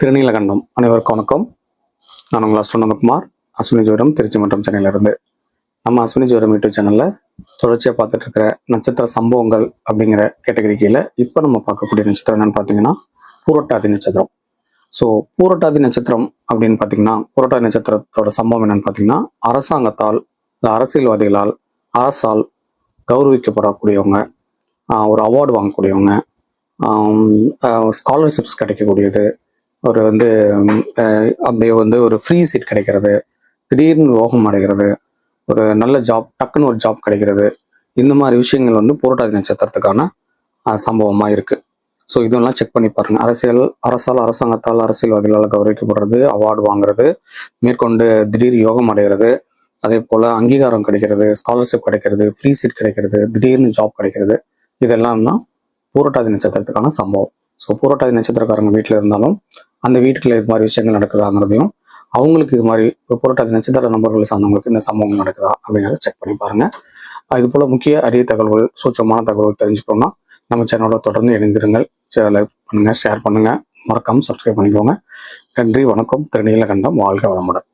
திருநீலகண்டம். அனைவருக்கும் வணக்கம். நான் உங்கள் அஸ்ட்ரோனந்தகுமார் அஸ்வினி ஜோரம் திருச்சி மற்றும் சென்னையிலிருந்து. நம்ம அஸ்வினி ஜோரம் யூடியூப் சேனலில் தொடர்ச்சியாக பார்த்துட்டு இருக்கிற நட்சத்திர சம்பவங்கள் அப்படிங்கிற கேட்டகரி கீழே இப்போ நம்ம பார்க்கக்கூடிய நட்சத்திரம் என்னன்னு பார்த்தீங்கன்னா பூரட்டாதி நட்சத்திரம். ஸோ பூரட்டாதி நட்சத்திரம் அப்படின்னு பார்த்தீங்கன்னா பூரட்டாதி நட்சத்திரத்தோட சம்பவம் என்னன்னு பார்த்தீங்கன்னா அரசாங்கத்தால் இல்லை அரசியல்வாதிகளால் அரசால் கௌரவிக்கப்படக்கூடியவங்க ஒரு அவார்டு வாங்கக்கூடியவங்க ஸ்காலர்ஷிப்ஸ் கிடைக்கக்கூடியது ஒரு வந்து அப்படியே வந்து ஒரு ஃப்ரீ சீட் கிடைக்கிறது திடீர்னு யோகம் அடைகிறது ஒரு நல்ல ஜாப் டக்குன்னு ஒரு ஜாப் கிடைக்கிறது இந்த மாதிரி விஷயங்கள் வந்து பூரட்டாதி நட்சத்திரத்துக்கான சம்பவமாக இருக்குது இருக்கு. ஸோ இதெல்லாம் செக் பண்ணி பாருங்க. அரசியல் அரசால் அரசாங்கத்தால் அரசியல்வாதிகளால் கௌரவிக்கப்படுறது அவார்டு வாங்குறது மேற்கொண்டு திடீர் யோகம் அடைகிறது அதே போல் அங்கீகாரம் கிடைக்கிறது ஸ்காலர்ஷிப் கிடைக்கிறது ஃப்ரீ சீட் கிடைக்கிறது திடீர்னு ஜாப் கிடைக்கிறது இதெல்லாம் தான் பூரட்டாதி நட்சத்திரத்துக்கான சம்பவம். ஸோ பூரட்டாதி நட்சத்திரக்காரங்க வீட்டில் இருந்தாலும் அந்த வீட்டுக்குள்ள இது மாதிரி விஷயங்கள் நடக்குதாங்கிறதையும் அவங்களுக்கு இது மாதிரி புரட்டாதி நட்சத்திர நபர்களை சார்ந்தவங்களுக்கு இந்த சம்பவம் நடக்குதா அப்படிங்கிறத செக் பண்ணி பாருங்க. இது போல முக்கிய அரிய தகவல்கள் சூட்சமான தகவல்கள் தெரிஞ்சுக்கணும்னா நம்ம சேனலோட தொடர்ந்து இணைந்திருங்கள். லைக் பண்ணுங்க ஷேர் பண்ணுங்க. மறக்காம சப்ஸ்கிரைப் பண்ணிக்கோங்க. நன்றி வணக்கம். திருநீலகண்டம். வாழ்க வளமுடன்.